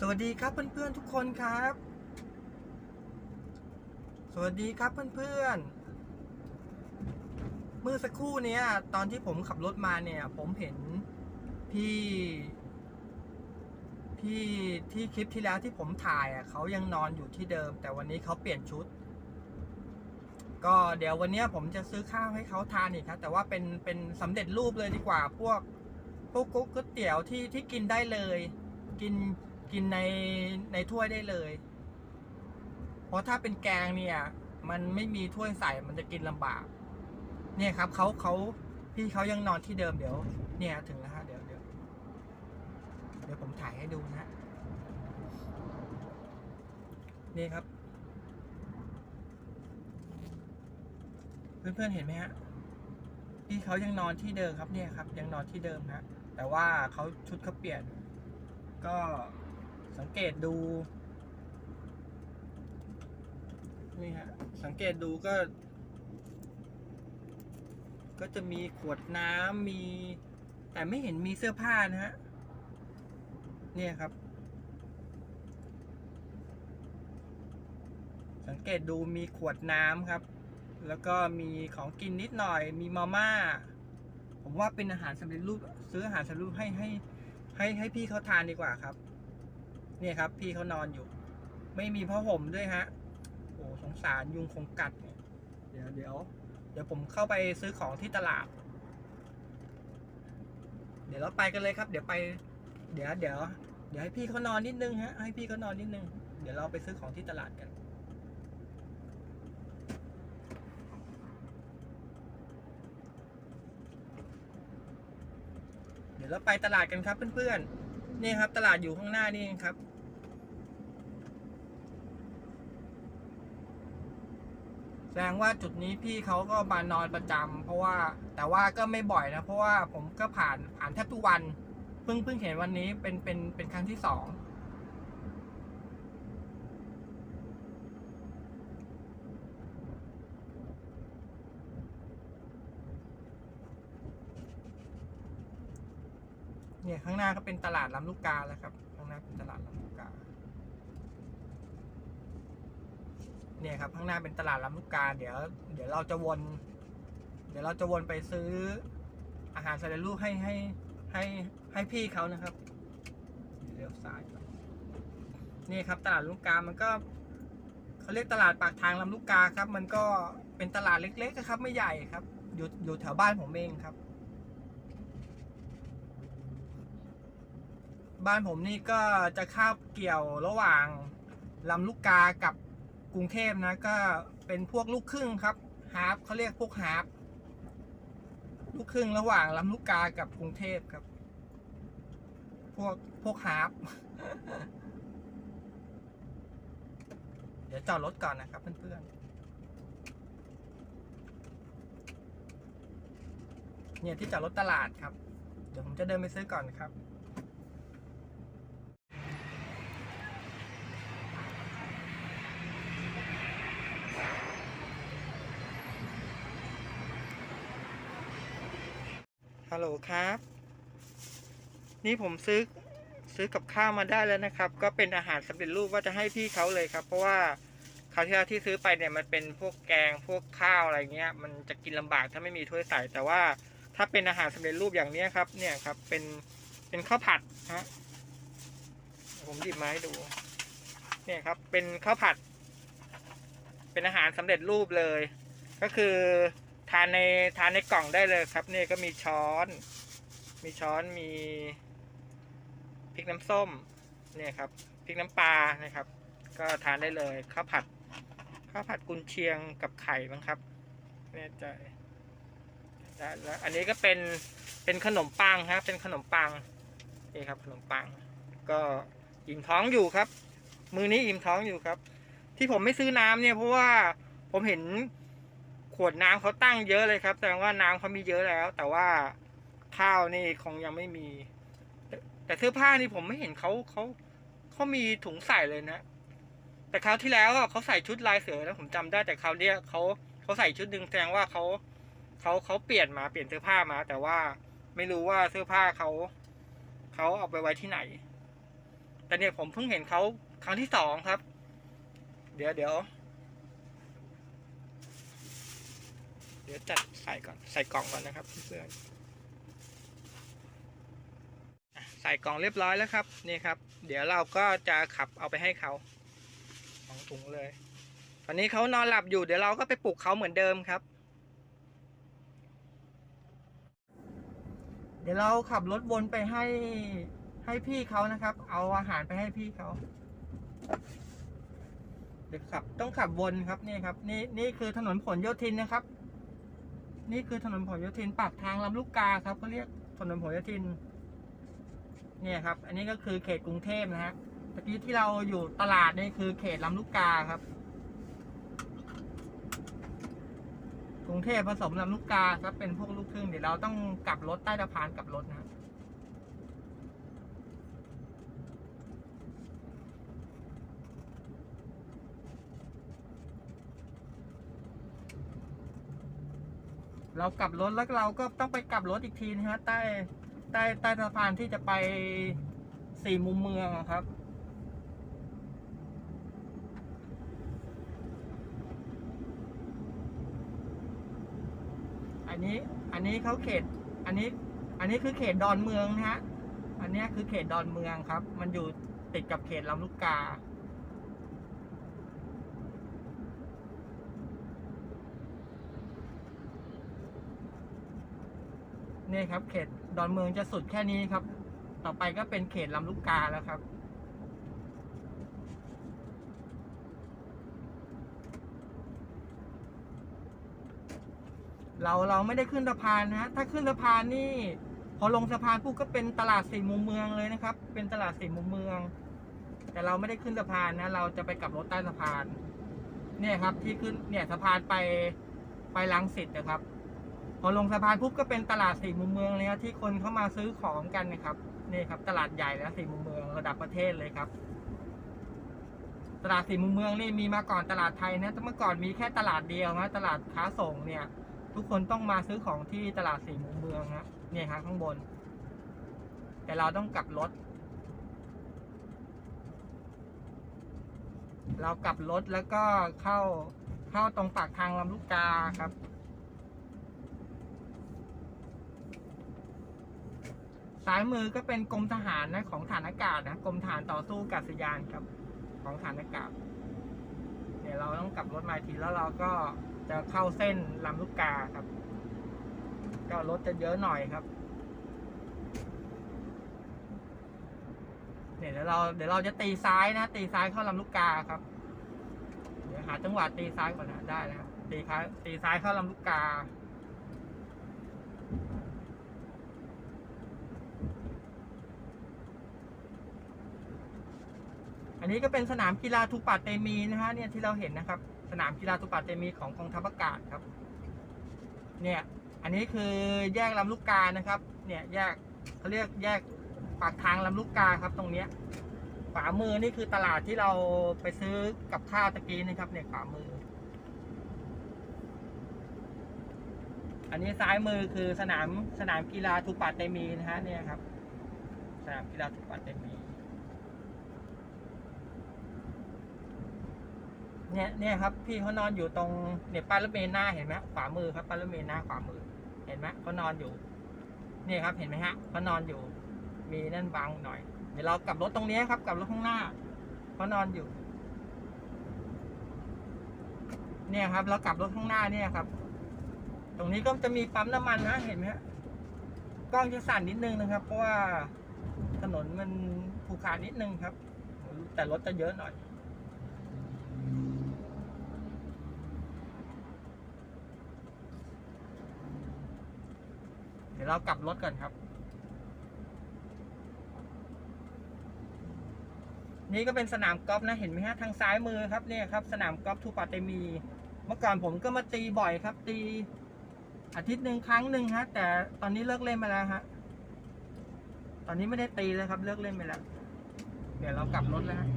สวัสดีครับเพื่อนๆทุกคนครับ สวัสดีครับเพื่อนๆ เมื่อสักครู่เนี้ยตอนที่ผมขับรถมาเนี่ย ผมเห็นพี่ พี่ที่คลิปที่แล้วที่ผมถ่ายอะเขายังนอนอยู่ที่เดิม แต่วันนี้เขาเปลี่ยนชุด ก็เดี๋ยววันนี้ผมจะซื้อข้าวให้เขาทานอีกครับ แต่ว่าเป็นเป็นสำเร็จรูปเลยดีกว่า พวกพวกก๋วยเตี๋ยวที่ที่กินได้เลย กิน กินในในถ้วยได้เลย เพราะถ้าเป็นแกงเนี่ย มันไม่มีถ้วยใส่มันจะกินลำบาก เนี่ยครับเขาเขาพี่เขายังนอนที่เดิมเดี๋ยว เนี่ยถึงแล้วฮะเดี๋ยวเดี๋ยวเดี๋ยวผมถ่ายให้ดูนะฮะนี่ครับ เพื่อนๆเห็นไหมฮะพี่เขายังนอนที่เดิมครับเนี่ยครับ ยังนอนที่เดิมฮะแต่ว่าเขาชุดเขาเปลี่ยน ก็ สังเกตดูนี่ฮะสังเกตดูก็ ก็จะมีขวดน้ำมี แต่ไม่เห็นมีเสื้อผ้านะฮะเนี่ยครับ สังเกตดูมีขวดน้ำครับ แล้วก็มีของกินนิดหน่อย มีมาม่า ผมว่าเป็นอาหารสำเร็จรูปซื้ออาหารสำเร็จรูปให้ให้ให้ให้พี่เขาทานดีกว่าครับ เนี่ยครับ พี่เขานอนอยู่ ไม่มีผ้าห่มด้วยฮะ โอ้สงสารยุงคงกัดเนี่ยเดี๋ยวเดี๋ยวเดี๋ยวผมเข้าไปซื้อของที่ตลาด เดี๋ยวเราไปกันเลยครับ เดี๋ยวไป เดี๋ยวเดี๋ยวเดี๋ยวให้พี่เขานอนนิดนึงฮะ ให้พี่เขานอนนิดนึง เดี๋ยวเราไปซื้อของที่ตลาดกันเดี๋ยวเราไปตลาดกันครับเพื่อนๆ นี่ครับ ตลาดอยู่ข้างหน้านี่เองครับ แส ดงว่าจุดนี้พี่เขาก็มานอนประจำเพราะว่าแต่ว่าก็ไม่บ่อยนะ เพราะว่าผมก็ผ่านผ่านแทบทุกวัน เพิ่งเพิ่งเห็นวันนี้เป็นเป็นเป็นครั้งที่สองเนี่ยข้างหน้าก็เป็นตลาดลำลูกกาแล้วครับ ข้างหน้าเป็นตลาดลำลูกกา เนี่ยครับข้างหน้าเป็นตลาดลำลูกกาเดี๋ยว เดี๋ยวเราจะวน เดี๋ยวเราจะวนไปซื้ออาหารสำเร็จรูปให้ให้ให้ให้พี่เขานะครับเลี้ยวซ้ายนี่ครับตลาดลำลูกกา มันก็เขาเรียกตลาดปากทางลำลูกกาครับ มันก็เป็นตลาดเล็กๆครับ ไม่ใหญ่ครับ อยู่อยู่แถวบ้านผมเองครับ บ้านผมนี่ก็จะคาบเกี่ยวระหว่างลำลูกกากับ กรุงเทพนะก็เป็นพวกลูกครึ่งครับฮาร์ฟเขาเรียกพวกฮาร์ฟลูกครึ่งระหว่างลำลูกกากับกรุงเทพครับ พวกพวกฮาร์ฟเดี๋ยวจอดรถก่อนนะครับเพื่อนๆเนี่ยที่จอดรถตลาดครับ เดี๋ยวผมจะเดินไปซื้อก่อนครับ ฮัลโหลครับ นี่ผมซื้อซื้อกับข้าวมาได้แล้วนะครับ ก็เป็นอาหารสำเร็จรูปว่าจะให้พี่เขาเลยครับ เพราะว่าคราวที่แล้วที่ซื้อไปเนี่ยมันเป็นพวกแกงพวกข้าวอะไรเงี้ย มันจะกินลำบากถ้าไม่มีถ้วยใส่แต่ว่าถ้าเป็นอาหารสำเร็จรูปอย่างเนี้ยครับ เนี่ยครับ เป็นเป็นข้าวผัดฮะผมหยิบมาให้ดู เนี่ยครับ เป็นข้าวผัด เป็นอาหารสำเร็จรูปเลย ก็คือ ทานในทานในกล่องได้เลยครับเนี่ก็มีช้อน มีช้อนมีพริกน้ำส้มเนี่ยครับพริกน้ำปลานะครับ ก็ทานได้เลยข้าวผัดข้าวผัดกุนเชียงกับไข่มั้งครับแน่ใจแล้วแล้วอันนี้ก็เป็นเป็นขนมปังครับเป็นขนมปังนี่ครับขนมปัง ก็อิ่มท้องอยู่ครับ มือนี้อิ่มท้องอยู่ครับ ที่ผมไม่ซื้อน้ำเนี่ยเพราะว่าผมเห็น ขวดน้ำเขาตั้งเยอะเลยครับแสดงว่าน้ำเขามีเยอะแล้ว แต่ว่าข้าวนี่คงยังไม่มี แต่เสื้อผ้านี่ผมไม่เห็นเขาเขาเขามีถุงใส่เลยนะแต่คราวที่แล้วเขาใส่ชุดลายเสือแล้วผมจำได้แต่คราวเนี้ยเขาเขาใส่ชุดหนึ่งแสดงว่าเขาเขาเขาเปลี่ยนมาเปลี่ยนเสื้อผ้ามา แต่ว่าไม่รู้ว่าเสื้อผ้าเขาเขาเอาไปไว้ที่ไหน แต่เนี่ยผมเพิ่งเห็นเขาครั้งที่สองครับ เดี๋ยวเดี๋ยว เดี๋ยวจัดใส่ก่อน ใส่กล่องก่อนนะครับเพื่อนใส่กล่องเรียบร้อยแล้วครับนี่ครับ เดี๋ยวเราก็จะขับเอาไปให้เขาสองถุงเลย ตอนนี้เขานอนหลับอยู่เดี๋ยวเราก็ไปปลุกเขาเหมือนเดิมครับ เดี๋ยวเราขับรถวนไปให้ให้พี่เขานะครับ เอาอาหารไปให้พี่เขาเดี๋ยวขับต้องขับวนครับนี่ครับ นี่นี่คือถนนผลโยธินนะครับ นี่คือถนนผลโยธินปากทางลำลูกกาครับเขาเรียกถนนผลโยธิน เนี่ยครับ อันนี้ก็คือเขตกรุงเทพนะฮะเมื่อกี้ที่เราอยู่ตลาดนี่คือเขตลำลูกกาครับ กรุงเทพผสมลำลูกกาครับเป็นพวกลูกครึ่งเดี๋ยวเราต้องกลับรถใต้สะพานกลับรถนะ เรากลับรถแล้วเราก็ต้องไปกลับรถอีกทีนะฮะใต้ใต้ใต้สะพานที่จะไปสี่มุมเมืองครับ อันนี้อันนี้เขาเขต อันนี้ อันนี้คือเขตดอนเมืองนะฮะ อันนี้คือเขตดอนเมืองครับ มันอยู่ติดกับเขตลำลูกกา นี่ครับ เขตดอนเมืองจะสุดแค่นี้ครับ ต่อไปก็เป็นเขตลำลูกกาแล้วครับเราเราไม่ได้ขึ้นสะพานนะ ถ้าขึ้นสะพานนี่ พอลงสะพานปุ๊บก็เป็นตลาดสี่มุมเมืองเลยนะครับ เป็นตลาดสี่มุมเมือง แต่เราไม่ได้ขึ้นสะพานนะ เราจะไปกลับรถใต้สะพาน เนี่ยครับที่ขึ้นเนี่ยสะพานไปไปลังสิตนะครับ พอลงสะพานปุ๊บก็เป็นตลาดสี่มุมเมืองเลยครับที่คนเข้ามาซื้อของกันนะครับนี่ครับ ตลาดใหญ่แล้วสี่มุมเมืองระดับประเทศเลยครับ ตลาดสี่มุมเมืองนี่มีมาก่อนตลาดไทยนะแต่เมื่อก่อนมีแค่ตลาดเดียวนะตลาดค้าส่งเนี่ย ทุกคนต้องมาซื้อของที่ตลาดสี่มุมเมืองนะเนี่ยครับข้างบน แต่เราต้องกลับรถเรากลับรถแล้วก็เข้าเข้าตรงปากทางลำลูกกาครับ ซ้ายมือก็เป็นกรมทหารนะของฐานอากาศนะกรมฐานต่อสู้อากาศยานครับ ของฐานอากาศเดี๋ยวเราต้องกลับรถมาทีแล้วเราก็จะเข้าเส้นลำลูกกาครับ ก็รถจะเยอะหน่อยครับเนี่ยเดี๋ยวเราเดี๋ยวเราจะตีซ้ายนะ ตีซ้ายเข้าลำลูกกาครับ เดี๋ยวหาจังหวะตีซ้ายก่อนนะได้นะตีซ้ายตีซ้ายเข้าลำลูกกา อันนี้ก็เป็นสนามกีฬาทูปาเตมีนะฮะเนี่ยที่เราเห็นนะครับ สนามกีฬาทูปาเตมีของกองทัพอากาศครับ เนี่ยอันนี้คือแยกลำลูกกานะครับ เนี่ยแยกเขาเรียกแยกปากทางลำลูกกาครับ ตรงเนี้ยขวามือนี่คือตลาดที่เราไปซื้อกับข้าวตะกี้นะครับ เนี่ยขวามือ อันนี้ซ้ายมือคือสนามสนามกีฬาทูปาเตมีนะฮะเนี่ยครับ สนามกีฬาทูปาเตมี เนี่ยเนี่ยครับพี่เขานอนอยู่ตรงเนี่ยป้ายรถเมล์หน้าเห็นไหมขวามือครับป้ายรถเมล์หน้าขวามือ เห็นไหมเขานอนอยู่ เนี่ยครับเห็นไหมฮะเขานอนอยู่ มีนั่นบังหน่อย เดี๋ยวเรากลับรถตรงนี้ครับกลับรถข้างหน้าเขานอนอยู่ เนี่ยครับ เรากลับรถข้างหน้าเนี่ยครับ ตรงนี้ก็จะมีปั๊มน้ำมันนะเห็นไหมฮะกล้องจะสั่นนิดนึงนะครับ เพราะว่าถนนมันผูกขาดนิดนึงครับ แต่รถจะเยอะหน่อย ดี๋ยวเรากลับรถก่อนครับ นี่ก็เป็นสนามกอล์ฟนะ เห็นไหมฮะทางซ้ายมือครับเนี่ยครับ สนามกอล์ฟทูปาเตมี เมื่อก่อนผมก็มาตีบ่อยครับ ตีอาทิตย์หนึ่งครั้งหนึ่งฮะ แต่ตอนนี้เลิกเล่นไปแล้วฮะ ตอนนี้ไม่ได้ตีแล้วครับ เลิกเล่นไปแล้ว เดี๋ยวเรากลับรถแล้วฮะ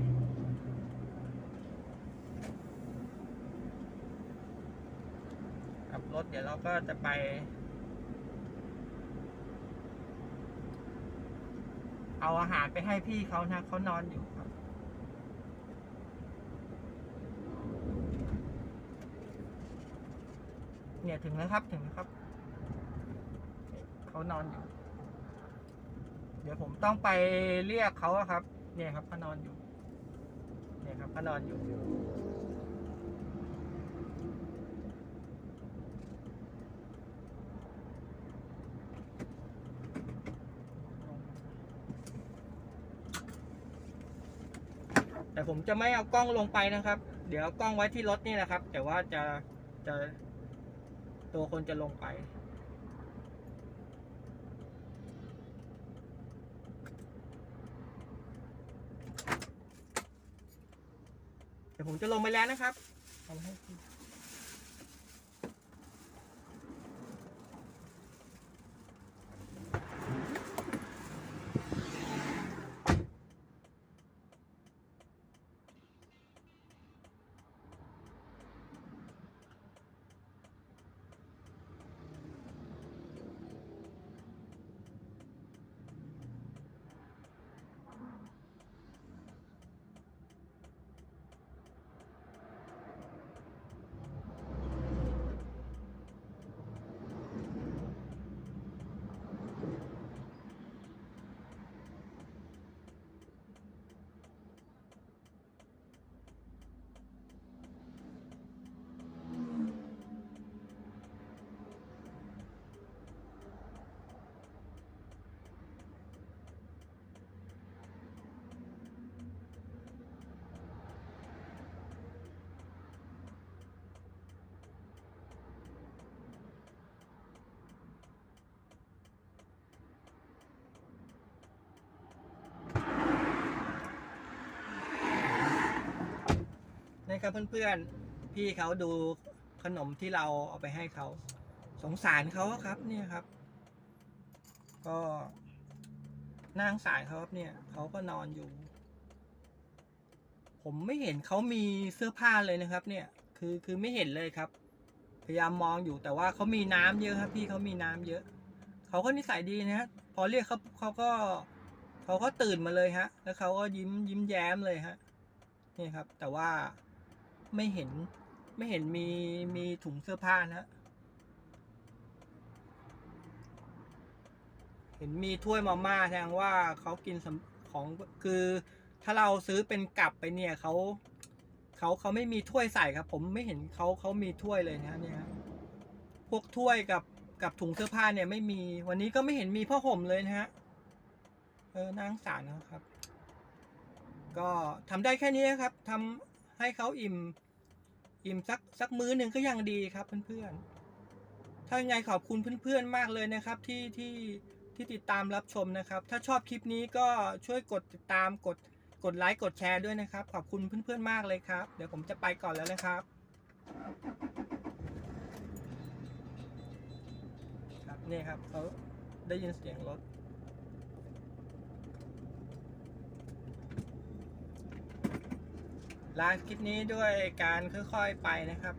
ขับรถเดี๋ยวเราก็จะไป เอาอาหารไปให้พี่เขานะเขานอนอยู่ครับ เนี่ยถึงแล้วครับถึงแล้วครับ เขานอนอยู่ เดี๋ยวผมต้องไปเรียกเขาครับ เนี่ยครับเขานอนอยู่ เนี่ยครับเขานอนอยู่ แต่ผมจะไม่เอากล้องลงไปนะครับ เดี๋ยวกล้องไว้ที่รถนี่นะครับ แต่ว่าจะจะตัวคนจะลงไป เดี๋ยวผมจะลงไปแล้วนะครับเอาให้ ครับเพื่อนๆ พี่เขาดูขนมที่เราเอาไปให้เขาสงสารเขาครับเนี่ยครับ ก็นั่งสารเขาครับเนี่ยเขาก็นอนอยู่ ผมไม่เห็นเขามีเสื้อผ้าเลยนะครับ เนี่ย คือคือไม่เห็นเลยครับ พยายามมองอยู่แต่ว่าเขามีน้ำเยอะครับ พี่เขามีน้ำเยอะเขาก็นิสัยดีนะฮะพอเรียกเขาเขาก็เขาก็ตื่นมาเลยฮะ แล้วเขาก็ยิ้มยิ้มแย้มเลยฮะนี่ครับ แต่ว่า ไม่เห็น ไม่เห็นมีมีถุงเสื้อผ้านะฮะเห็นมีถ้วยมาม่าแสดงว่าเขากินของคือถ้าเราซื้อเป็นกลับไปเนี่ยเขาเขาเขาไม่มีถ้วยใส่ครับ ผมไม่เห็นเขาเขามีถ้วยเลยนะเนี่ยพวกถ้วยกับกับถุงเสื้อผ้าเนี่ยไม่มี วันนี้ก็ไม่เห็นมีผ้าห่มเลยนะฮะเออน่างสารนะครับ ก็ทำได้แค่นี้ครับทำ ให้เขาอิ่ม อิ่มสักสักมื้อหนึ่งก็ยังดีครับเพื่อนๆ ถ้ายังไงขอบคุณเพื่อนๆมากเลยนะครับที่ที่ที่ติดตามรับชมนะครับ ถ้าชอบคลิปนี้ก็ช่วยกดติดตามกดกดไลค์กดแชร์ด้วยนะครับ ขอบคุณเพื่อนๆมากเลยครับ เดี๋ยวผมจะไปก่อนแล้วนะครับครับนี่ครับเขาได้ยินเสียงรถ ลาคลิปนี้ด้วยการค่อยๆไปนะครับ